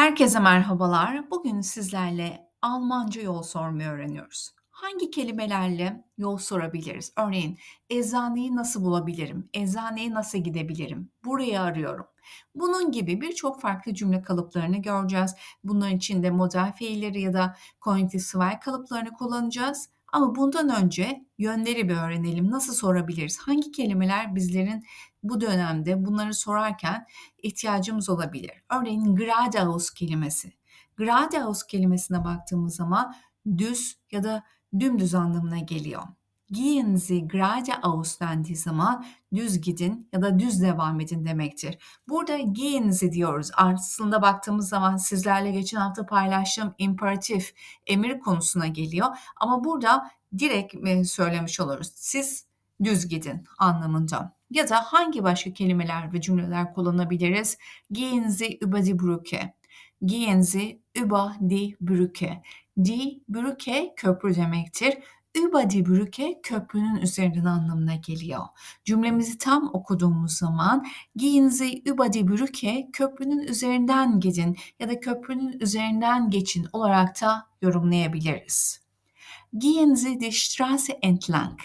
Herkese merhabalar. Bugün sizlerle Almanca yol sormayı öğreniyoruz. Hangi kelimelerle yol sorabiliriz? Örneğin eczaneyi nasıl bulabilirim? Eczaneye nasıl gidebilirim? Burayı arıyorum. Bunun gibi birçok farklı cümle kalıplarını göreceğiz. Bunların içinde model fiilleri ya da sıvay kalıplarını kullanacağız. Ama bundan önce yönleri bir öğrenelim. Nasıl sorabiliriz? Hangi kelimeler bizlerin bu dönemde bunları sorarken ihtiyacımız olabilir? Örneğin geradeaus kelimesi. Geradeaus kelimesine baktığımız zaman düz ya da dümdüz anlamına geliyor. Gehen Sie geradeaus dendiği zaman düz gidin ya da düz devam edin demektir. Burada gehen Sie diyoruz. Aslında baktığımız zaman sizlerle geçen hafta paylaştığım imperatif emir konusuna geliyor. Ama burada direkt e, söylemiş oluruz. Siz düz gidin anlamında. Ya da hangi başka kelimeler ve cümleler kullanabiliriz? Gehen Sie über die Brücke. Gehen Sie über die Brücke. Die Brücke köprü demektir. Über die Brücke köprünün üzerinden anlamına geliyor. Cümlemizi tam okuduğumuz zaman Gehen Sie über die Brücke köprünün üzerinden gidin ya da köprünün üzerinden geçin olarak da yorumlayabiliriz. Gehen Sie die Straße entlang.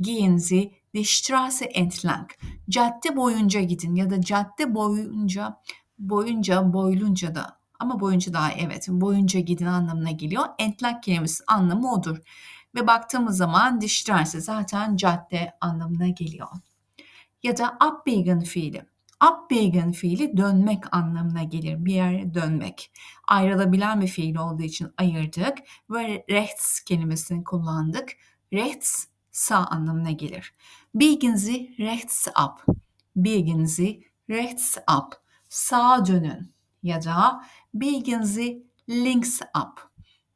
Gehen Sie die Straße entlang. Cadde boyunca gidin ya da cadde boyunca boyunca boylunca da ama boyunca daha evet boyunca gidin anlamına geliyor. Entlang kelimesi anlamı odur. Ve baktığımız zaman die Straße zaten cadde anlamına geliyor. Ya da abbiegen fiili. Abbiegen fiili dönmek anlamına gelir. Bir yere dönmek. Ayrılabilen bir fiil olduğu için ayırdık ve rechts kelimesini kullandık. Rechts sağ anlamına gelir. Biegen Sie rechts ab. Biegen Sie rechts ab. Sağa dönün ya da biegen Sie links ab.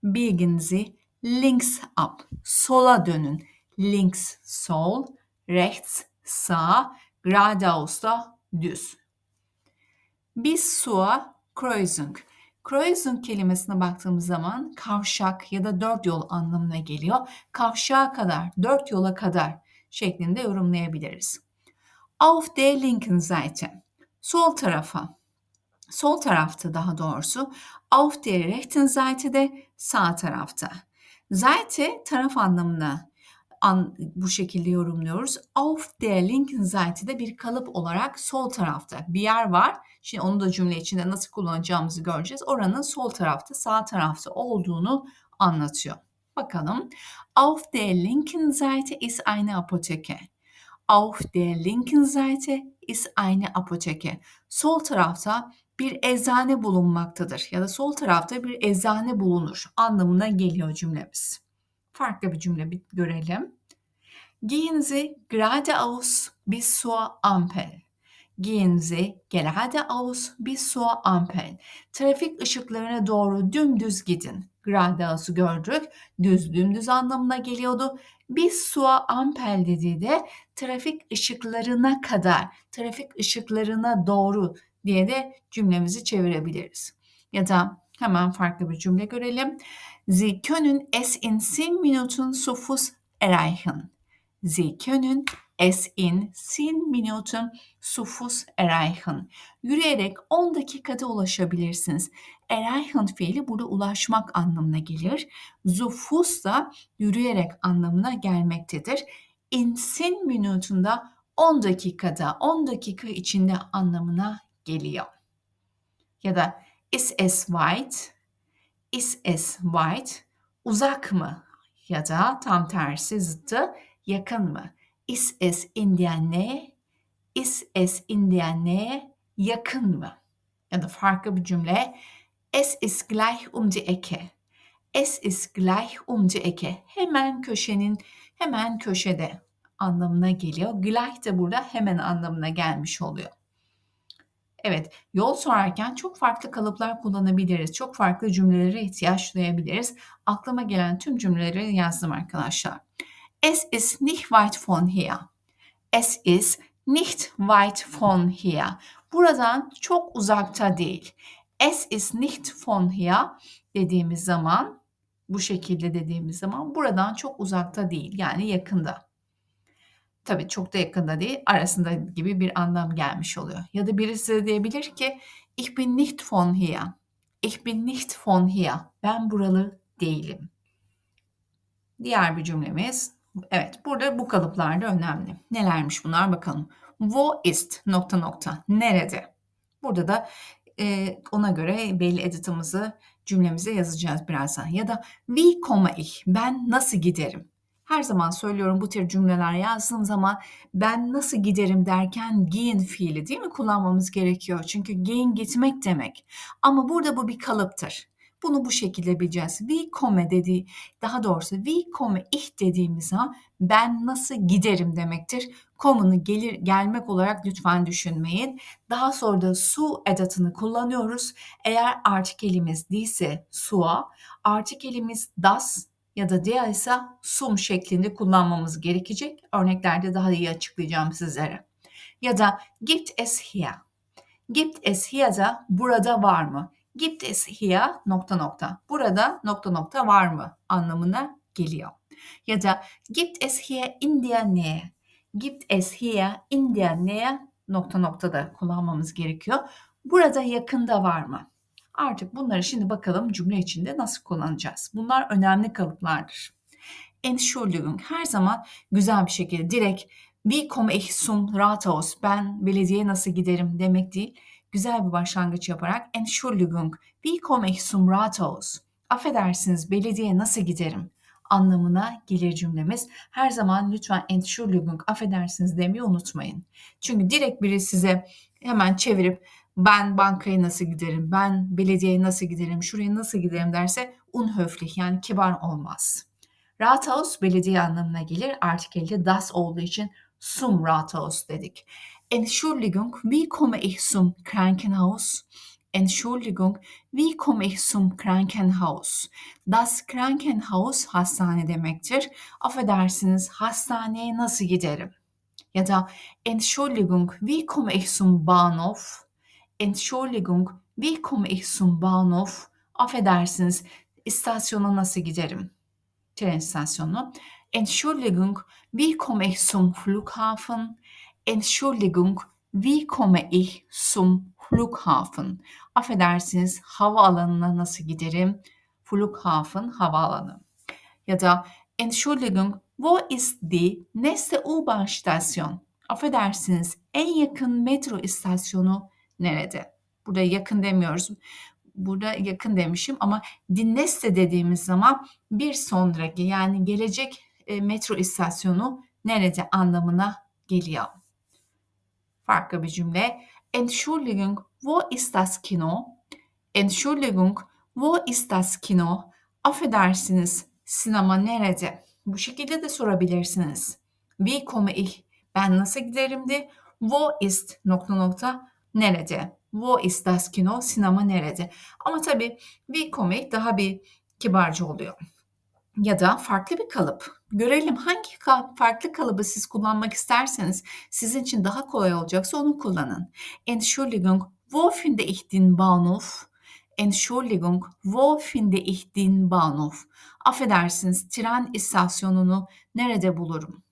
Biegen Sie links ab. Sola dönün. Links sol, rechts sağ, geradeaus da düz. Bis zur Kreuzung. Kreuzung kelimesine baktığımız zaman kavşak ya da dört yol anlamına geliyor. Kavşağa kadar, dört yola kadar şeklinde yorumlayabiliriz. Auf der linken Seite. Sol tarafa. Sol tarafta daha doğrusu. Auf der rechten Seite de sağ tarafta. Seite taraf anlamına an, bu şekilde yorumluyoruz. Auf der linken Seite'de bir kalıp olarak sol tarafta bir yer var. Şimdi onu da cümle içinde nasıl kullanacağımızı göreceğiz. Oranın sol tarafta, sağ tarafta olduğunu anlatıyor. Bakalım. Auf der linken Seite ist eine Apotheke. Auf der linken Seite ist eine Apotheke. Sol tarafta bir eczane bulunmaktadır ya da sol tarafta bir eczane bulunur anlamına geliyor cümlemiz. Farklı bir cümle bir görelim. Gehen Sie geradeaus bis zur Ampel. Gehen Sie geradeaus bis zur Ampel. Trafik ışıklarına doğru dümdüz gidin. Geradeaus'u gördük. Düz dümdüz anlamına geliyordu. Bis zur Ampel dediği de trafik ışıklarına kadar, trafik ışıklarına doğru diye de cümlemizi çevirebiliriz. Ya da hemen farklı bir cümle görelim. Sie können es in 10 Minuten zu Fuß erreichen. Sie können es in 10 Minuten zu Fuß erreichen. Yürüyerek 10 dakikada ulaşabilirsiniz. Erreichen fiili burada ulaşmak anlamına gelir. Zu Fuß da yürüyerek anlamına gelmektedir. In 10 Minuten da 10 dakikada, 10 dakika içinde anlamına geliyor. Ya da is es weit, is es weit, uzak mı? Ya da tam tersi zıttı yakın mı? Is es in der Nähe? Is es in der Nähe? Yakın mı? Ya da farklı bir cümle. Es ist gleich um die Ecke. Es ist gleich um die Ecke. Hemen köşenin, hemen köşede anlamına geliyor. Gleich de burada hemen anlamına gelmiş oluyor. Evet, yol sorarken çok farklı kalıplar kullanabiliriz. Çok farklı cümlelere ihtiyaç duyabiliriz. Aklıma gelen tüm cümleleri yazdım arkadaşlar. Es ist nicht weit von hier. Es ist nicht weit von hier. Buradan çok uzakta değil. Es ist nicht von hier dediğimiz zaman, bu şekilde dediğimiz zaman buradan çok uzakta değil. Yani yakında. Tabii çok da yakında değil, arasında gibi bir anlam gelmiş oluyor. Ya da birisi de diyebilir ki Ich bin nicht von hier. Ich bin nicht von hier. Ben buralı değilim. Diğer bir cümlemiz. Evet burada bu kalıplar da önemli. Nelermiş bunlar bakalım. Wo ist nokta nokta. Nerede? Burada da e, ona göre belli editimizi cümlemize yazacağız birazdan. Ya da wie komme ich? Ben nasıl giderim? Her zaman söylüyorum bu tür cümleler yazdığım zaman ben nasıl giderim derken gehen fiili değil mi kullanmamız gerekiyor. Çünkü gehen gitmek demek. Ama burada bu bir kalıptır. Bunu bu şekilde bileceğiz. Wie komme dediği, daha doğrusu wie komme ich dediğimiz zaman ben nasıl giderim demektir. Komunu gelir gelmek olarak lütfen düşünmeyin. Daha sonra da su edatını kullanıyoruz. Eğer artikelimiz değilse sua, artikelimiz das ya da der ise sum şeklinde kullanmamız gerekecek. Örneklerde daha iyi açıklayacağım sizlere. Ya da gibt es hier. Gibt es hier da burada var mı? Gibt es hier nokta nokta. Burada nokta nokta var mı anlamına geliyor. Ya da gibt es hier in der Nähe. Gibt es hier in der Nähe nokta nokta da kullanmamız gerekiyor. Burada yakında var mı? Artık bunları şimdi bakalım cümle içinde nasıl kullanacağız. Bunlar önemli kalıplardır. Entschuldigung her zaman güzel bir şekilde direkt wie komme ich zum Rathaus ben belediyeye nasıl giderim demek değil. Güzel bir başlangıç yaparak Entschuldigung wie komme ich zum Rathaus affedersiniz belediyeye nasıl giderim anlamına gelir cümlemiz. Her zaman lütfen Entschuldigung affedersiniz demeyi unutmayın. Çünkü direkt biri size hemen çevirip ben bankaya nasıl giderim, ben belediyeye nasıl giderim, şuraya nasıl giderim derse unhöflich yani kibar olmaz. Rathaus belediye anlamına gelir. Artikelde das olduğu için zum Rathaus dedik. Entschuldigung, wie komme ich zum Krankenhaus? Entschuldigung, wie komme ich zum Krankenhaus? Das Krankenhaus hastane demektir. Affedersiniz hastaneye nasıl giderim? Ya da Entschuldigung, wie komme ich zum Bahnhof? Entschuldigung, wie komme ich zum Bahnhof? Affedersiniz, istasyona nasıl giderim? Tren istasyonu. Entschuldigung, wie komme ich zum Flughafen? Entschuldigung, wie komme ich zum Flughafen? Affedersiniz, havaalanına nasıl giderim? Flughafen, havaalanı. Ya da Entschuldigung, wo ist die nächste U-Bahn-Station? Affedersiniz, en yakın metro istasyonu nerede? Burada yakın demiyoruz. Burada yakın demişim ama Dinneste dediğimiz zaman bir sonraki yani gelecek e, metro istasyonu nerede anlamına geliyor. Farklı bir cümle. Entschuldigung, wo ist das Kino? Entschuldigung, wo ist das Kino? Affedersiniz, sinema nerede? Bu şekilde de sorabilirsiniz. Wie komme ich? Ben nasıl giderim de? Wo ist nokta nokta nerede? Wo ist das Kino? Sinema nerede? Ama tabii komme ich daha bir kibarcı oluyor. Ya da farklı bir kalıp. Görelim hangi farklı kalıbı siz kullanmak isterseniz sizin için daha kolay olacaksa onu kullanın. Entschuldigung, wo finde ich den Bahnhof? Entschuldigung, wo finde ich den Bahnhof? Affedersiniz, tren istasyonunu nerede bulurum?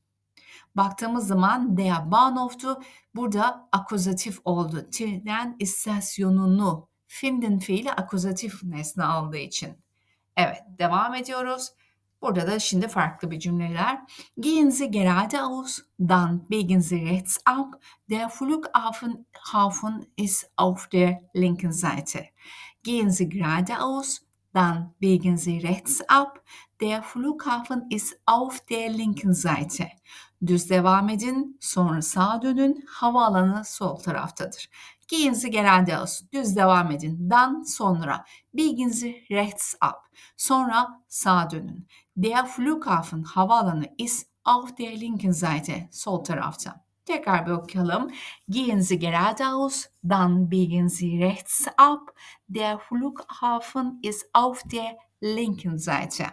Baktığımız zaman der Bahnhof'tu. Burada akuzatif oldu. Tren istasyonunu finden fiili akuzatif nesne aldığı için. Evet, devam ediyoruz. Burada da şimdi farklı bir cümleler. Gehen Sie geradeaus, dann biegen Sie rechts ab. Der Flughafen Hafen ist auf der linken Seite. Gehen Sie geradeaus, dann biegen Sie rechts ab. Der Flughafen ist auf der linken Seite. Düz devam edin, sonra sağa dönün. Havaalanı sol taraftadır. Gehen Sie geradeaus. Düz devam edin. Dann sonra. Biegen Sie rechts ab. Sonra sağa dönün. Der Flughafen havaalanı ist auf der linken Seite. Sol tarafta. Tekrar bir okuyalım. Gehen Sie geradeaus, dann biegen Sie rechts ab. Der Flughafen ist auf der linken Seite.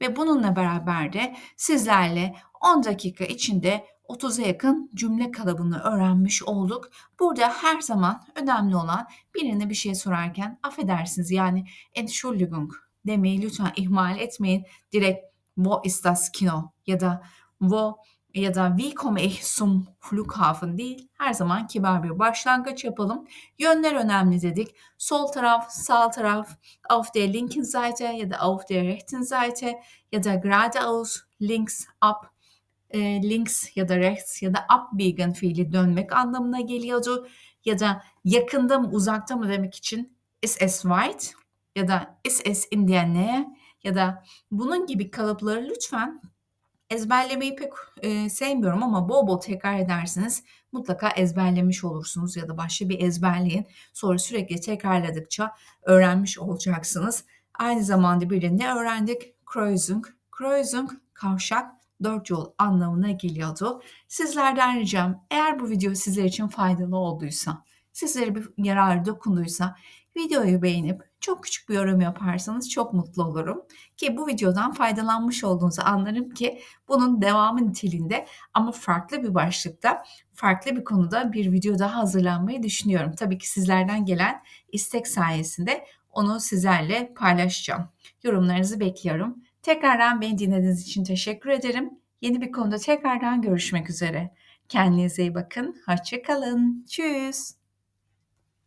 Ve bununla beraber de sizlerle 10 dakika içinde 30'a yakın cümle kalıbını öğrenmiş olduk. Burada her zaman önemli olan birine bir şey sorarken affedersiniz yani Entschuldigung demeyi lütfen ihmal etmeyin. Direkt wo ist das Kino ya da wo ya da wie komme ich zum Flughafen değil. Her zaman kibar bir başlangıç yapalım. Yönler önemli dedik. Sol taraf, sağ taraf, auf der linken Seite ya da auf der rechten Seite ya da geradeaus, links, up, e, links ya da rechts ya da abbiegen fiili dönmek anlamına geliyordu. Ya da yakında mı uzakta mı demek için ist es weit ya da ist es in der Nähe ya da bunun gibi kalıpları lütfen ezberlemeyi pek e, sevmiyorum ama bol bol tekrar ederseniz mutlaka ezberlemiş olursunuz ya da başka bir ezberleyin. Sonra sürekli tekrarladıkça öğrenmiş olacaksınız. Aynı zamanda birinde öğrendik. Kreuzung, Kreuzung kavşak dört yol anlamına geliyordu. Sizlerden ricam eğer bu video sizler için faydalı olduysa, sizlere bir yarar dokunduysa videoyu beğenip çok küçük bir yorum yaparsanız çok mutlu olurum. Ki bu videodan faydalanmış olduğunuzu anlarım ki bunun devamı niteliğinde ama farklı bir başlıkta, farklı bir konuda bir video daha hazırlanmayı düşünüyorum. Tabii ki sizlerden gelen istek sayesinde onu sizlerle paylaşacağım. Yorumlarınızı bekliyorum. Tekrardan beni dinlediğiniz için teşekkür ederim. Yeni bir konuda tekrardan görüşmek üzere. Kendinize iyi bakın. Hoşçakalın. Tschüss.